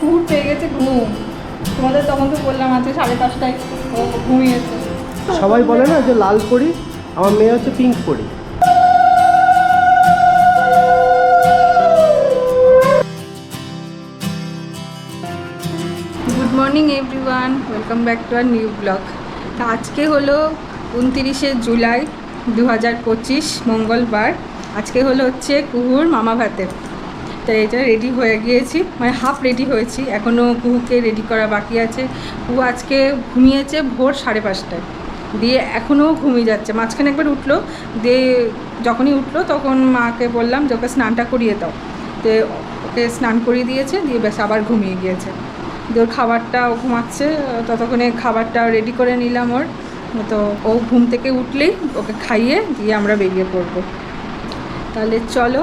ঘুর পেয়ে গেছে ঘুম। তোমাদের তখন তো বললাম আছে সাড়ে পাঁচটায় ও ঘুমিয়েছে। সবাই বলে না যে লাল পরি আমার মেয়ে হচ্ছে পিঙ্ক পরি। Good morning everyone welcome back to our new blog তা আজকে হলো উনতিরিশে জুলাই দু হাজার পঁচিশ মঙ্গলবার। আজকে হলো হচ্ছে কুহুর মামা ভাতে তাই এটা রেডি হয়ে গিয়েছি মানে হাফ রেডি হয়েছি। এখনও কুহুকে রেডি করা বাকি আছে। কুহু আজকে ঘুমিয়েছে ভোর সাড়ে পাঁচটায়। দিয়ে এখনও ঘুমিয়ে যাচ্ছে। মাঝখানে একবার উঠল, দিয়ে যখনই উঠল তখন মাকে বললাম যে, ওকে স্নানটা করিয়ে দাও। তো ওকে স্নান করিয়ে দিয়েছে, দিয়ে ব্যাস আবার ঘুমিয়ে গিয়েছে। দিয়ে ওর খাবারটা ও ঘুমাচ্ছে, ততক্ষণে খাবারটা রেডি করে নিলাম ওর। তো ও ঘুম থেকে উঠলেই ওকে খাইয়ে দিয়ে আমরা বেরিয়ে পড়ব। তাহলে চলো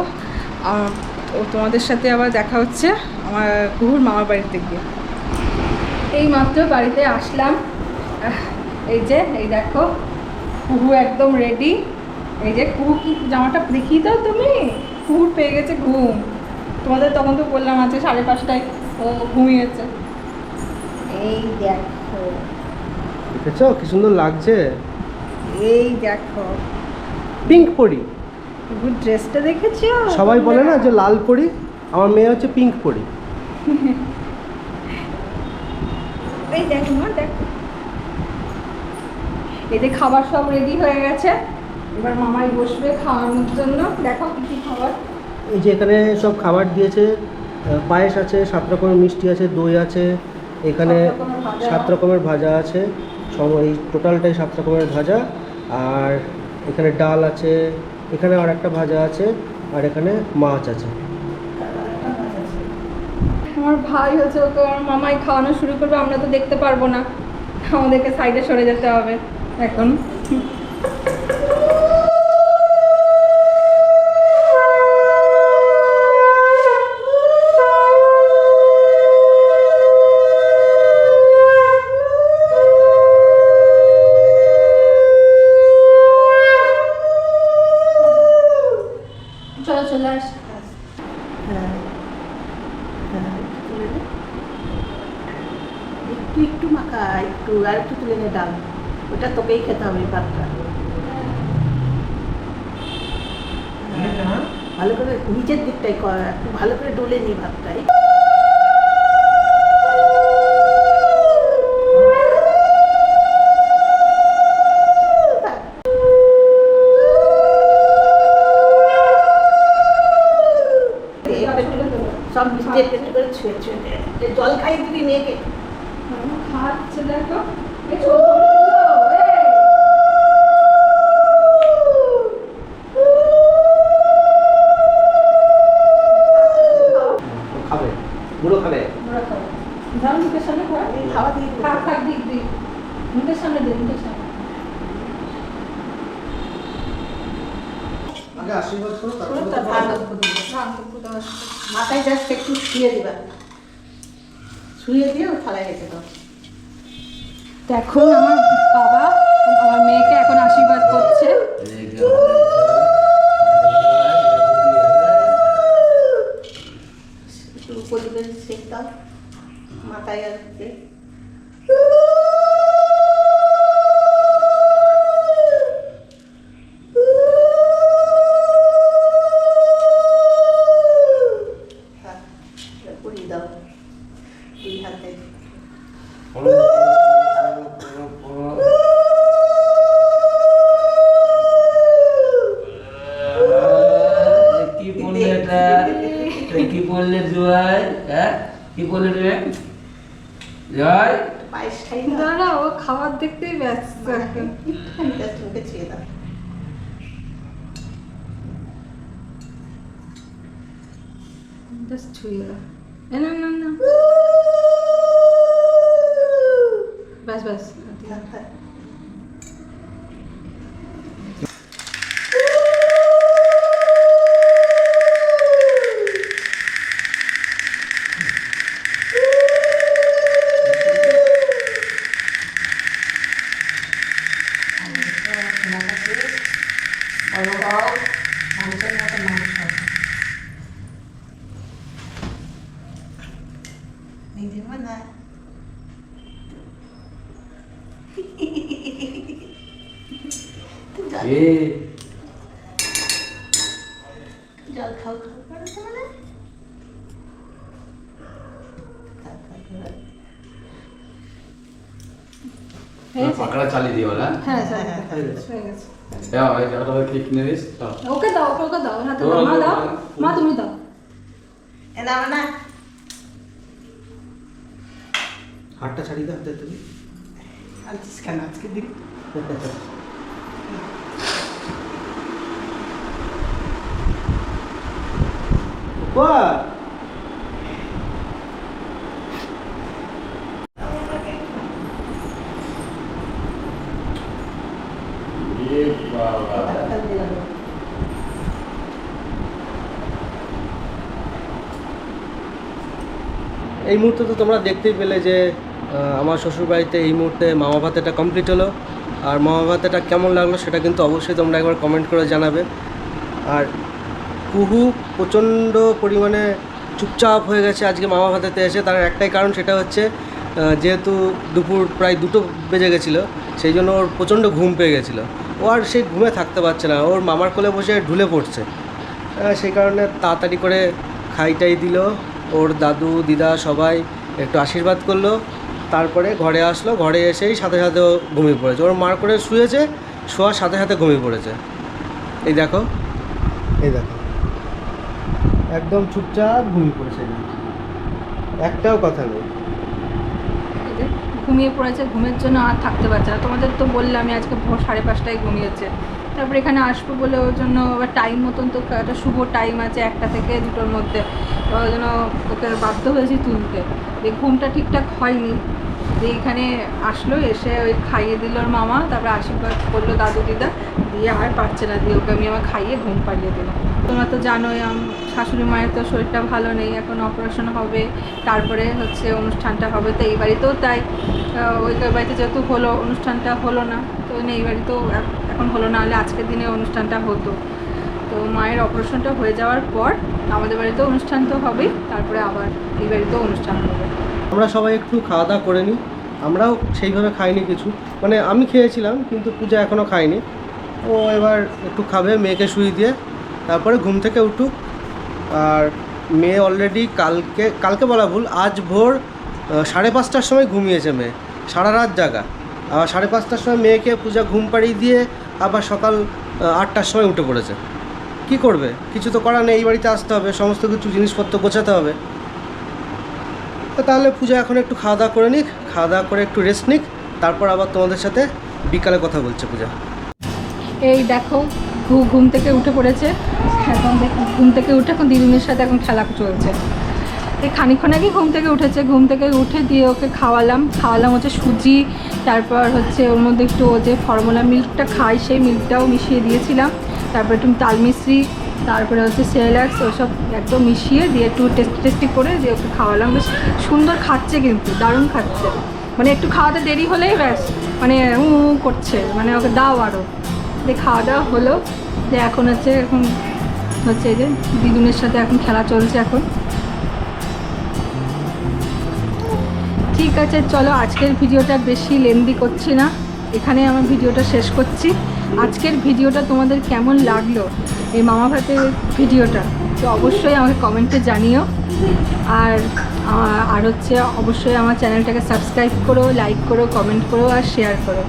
তো তোমাদের সাথে আবার দেখা হচ্ছে আমার কুহুর মামার বাড়িতে গিয়ে। এই মাত্র বাড়িতে আসলাম। এই যে এই দেখো কুহু একদম রেডি এই যে কুহু কি জামাটা দেখিয়ে দাও তুমি। কুহুর পেয়ে গেছে ঘুম। তোমাদের তখন তো বললাম আছে সাড়ে পাঁচটায় ও ঘুমিয়েছে। এই দেখো। দেখেছ? কি সুন্দর লাগছে। এই দেখো। পিঙ্ক পরি। ড্রেসটা দেখেছ? সবাই বলে না যে লাল পরি আমার মেয়ে হচ্ছে পিঙ্ক পরি। এই দেখো মা দেখো। এতে খাবার সব রেডি হয়ে গেছে। এবার মামাই বসবে খাওয়ানোর জন্য। দেখো কি কি খাবার। এই যে এখানে সব খাবার দিয়েছে পায়েস আছে সাত রকমের মিষ্টি আছে দই আছে এখানে। সাত রকমের ভাজা। আছে সব এই টোটালটাই সাত রকমের ভাজা। আর এখানে ডাল আছে এখানে আর একটা ভাজা আছে, আর এখানে মাছ আছে। আমার ভাই হচ্ছে ওকে আমার মামাই খাওয়ানো শুরু করবে, আমরা তো দেখতে পারব না। আমাদেরকে সাইডে সরে যেতে হবে, এখন চলো চলে আস হ্যাঁ হ্যাঁ তুলে নে। একটু একটু মাখা একটু আর একটু তুলে নে ডাল ওটা তোকেই খেতে হবে ভাতটা ভালো করে নিচের দিকটাই কর একটু ভালো করে ডলে নি ভাতটাই। সব মিষ্টি একটু একটু করে ছুঁয়ে ছুঁয়ে। জল খাই দিবি মেয়েকে খাচ্ছে দেখো এই ছোটগুলো, এই। খাবে বুড়ো খাবে ওরা খাবে। দাও মুখের সামনে খাও। এই খাওয়া দিয়ে দিবি। থাক থাক দিক দিক মুখের সামনে দে মুখের সামনে আগে আশীর্বাদ করো পুরো তার ভাত অল্প দিবি। থাক, একটু দাও। মাথায় জাস্ট একটু শুয়ে দিবা। শুয়ে দিয়ে ও থালায় তো আমার বাবা আমার মেয়েকে এখন আশীর্বাদ করছে। মাথায় আর কি বলে রে? জয়। দাঁড়া ও খাবার দেখতেই ব্যস্ত। ছুঁয়ে দাও না না না। ব্যাস ব্যাস। এ। জল খাও মানে? পাকড়া চালিয়ে দিও না? হ্যাঁ হয়ে। হয়ে। ওকে দাও ওকে দাও হাতে দাও মা দাও মা তুমি দাও। এ না। হাতটা ছাড়িয়ে দাও হাতে তুমি আনছিস কেন আজকে দিন? বাবা এই মুহূর্তে তো তোমরা দেখতেই পেলে যে আমার শ্বশুরবাড়িতে এই মুহূর্তে মামা ভাতেটা কমপ্লিট হলো। আর মামা ভাতেটা কেমন লাগল সেটা কিন্তু অবশ্যই তোমরা একবার কমেন্ট করে জানাবে। আর কুহু প্রচণ্ড পরিমাণে চুপচাপ হয়ে গেছে, আজকে মামা ভাতেতে এসে। তার একটাই কারণ সেটা হচ্ছে যেহেতু দুপুর প্রায় দুটো বেজে গেছিল, সেই জন্য ওর প্রচণ্ড ঘুম পেয়ে গেছিল। ও আর সেই ঘুমে থাকতে পারছে না, ওর মামার কোলে বসে ঢুলে পড়ছে। সেই কারণে তাড়াতাড়ি করে খাইটাই দিল, ওর দাদু, দিদা সবাই একটু আশীর্বাদ করল। তারপরে ঘরে আসলো, ঘরে এসেই সাথে সাথে ও ঘুমিয়ে পড়েছে। ওর মার করে শুয়েছে, শোয়ার সাথে সাথে ঘুমিয়ে পড়েছে। এই দেখো। এই দেখো। একদম চুপচাপ ঘুমিয়ে পড়েছে একটাও কথা নেই। ঘুমিয়ে পড়েছে, ঘুমের জন্য আর থাকতে পারছে না। তোমাদের তো বললাম আজকে ভোর সাড়ে পাঁচটায় ঘুমিয়েছে। তারপরে এখানে আসব বলে ওর জন্য আবার টাইম মতন তো একটা শুভ টাইম আছে একটা থেকে দুটোর মধ্যে। ওই জন্য ওকে বাধ্য হয়েছি তুলতে। এই ঘুমটা ঠিকঠাক হয়নি দিয়ে এখানে আসলো, এসে ওই খাইয়ে দিল ওর মামা, তারপরে আশীর্বাদ করল দাদু দিদা। দিয়ে আর পারছে না, দিয়ে ওকে আমি আমার খাইয়ে ঘুম পাড়িয়ে দিলাম। তোমরা তো জানোই শাশুড়ি মায়ের তো শরীরটা ভালো নেই, এখন অপারেশন হবে, তারপরে হচ্ছে অনুষ্ঠানটা হবে, তো এই বাড়িতেও তাই। ওই বাড়িতে যেহেতু হলো, অনুষ্ঠানটা হলো না, তো এই বাড়িতেও এখন হলো না, হলে আজকের দিনে অনুষ্ঠানটা হতো। তো মায়ের অপারেশনটা হয়ে যাওয়ার পর আমাদের বাড়িতেও অনুষ্ঠান তো হবেই, তারপরে আবার এই বাড়িতেও অনুষ্ঠান হবে। আমরা সবাই একটু খাওয়া দাওয়া করে নিই, আমরাও সেইভাবে খাইনি কিছু। মানে আমি খেয়েছিলাম, কিন্তু পূজা এখনও খাইনি। ও এবার একটু খাবে, মেয়েকে শুয়ে দিয়ে তারপরে ঘুম থেকে উঠুক। আর মেয়ে অলরেডি কালকে কালকে বলা ভুল, আজ ভোর সাড়ে পাঁচটার সময় ঘুমিয়েছে মেয়ে, সারা রাত জাগা। আবার সাড়ে পাঁচটার সময় মেয়েকে পূজা ঘুম পাড়িয়ে দিয়ে আবার সকাল আটটার সময় উঠে পড়েছে। কি করবে? কিছু তো করার নেই, এই বাড়িতে আসতে হবে, সমস্ত কিছু জিনিসপত্র গোছাতে হবে। তাহলে পূজা এখন একটু খাওয়া দাওয়া করে নিক, খাওয়া দাওয়া করে একটু রেস্ট নিক, তারপর আবার তোমাদের সাথে বিকালে কথা বলছে পূজা। এই দেখো ঘুম থেকে উঠে পড়েছে। এখন ঘুম থেকে উঠে এখন দিদিনের সাথে এখন খেলা চলছে। এই খানিক্ষণ আগে ঘুম থেকে উঠেছে। ঘুম থেকে উঠে দিয়ে ওকে খাওয়ালাম। খাওয়ালাম হচ্ছে সুজি, তারপর হচ্ছে ওর মধ্যে একটু ও যে ফর্মুলা মিল্কটা খায়, সেই মিল্কটাও মিশিয়ে দিয়েছিলাম। তারপর একটু তাল মিশ্রি, তারপরে হচ্ছে সেরেলাক্স ওসব একদম মিশিয়ে দিয়ে একটু টেস্টি টেস্টি করে দিয়ে ওকে খাওয়ালাম। বেশ সুন্দর খাচ্ছে কিন্তু, দারুণ খাচ্ছে। মানে একটু খাওয়াতে দেরি হলেই ব্যাস মানে উ করছে। মানে ওকে দাও আরও দিয়ে খাওয়া দাওয়া হলো যে এখন হচ্ছে এখন হচ্ছে এই যে দিদুনের সাথে এখন খেলা চলছে এখন। ঠিক আছে, চলো আজকের ভিডিওটা বেশি লেন্দি করছি না। এখানে আমার ভিডিওটা শেষ করছি। আজকের ভিডিওটা তোমাদের কেমন লাগল? এই মামা ভাতের ভিডিওটা, তো অবশ্যই আমাকে কমেন্টে জানিও। আর আর হচ্ছে অবশ্যই আমার চ্যানেলটাকে সাবস্ক্রাইব করো, লাইক করো, কমেন্ট করো আর শেয়ার করো।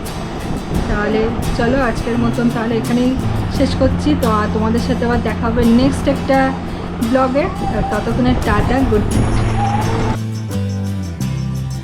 তাহলে চলো আজকের মতন তাহলে এখানেই শেষ করছি। তো আর তোমাদের সাথে আবার দেখা হবে নেক্সট একটা ব্লগে ততক্ষণে টাটা গুড নাইট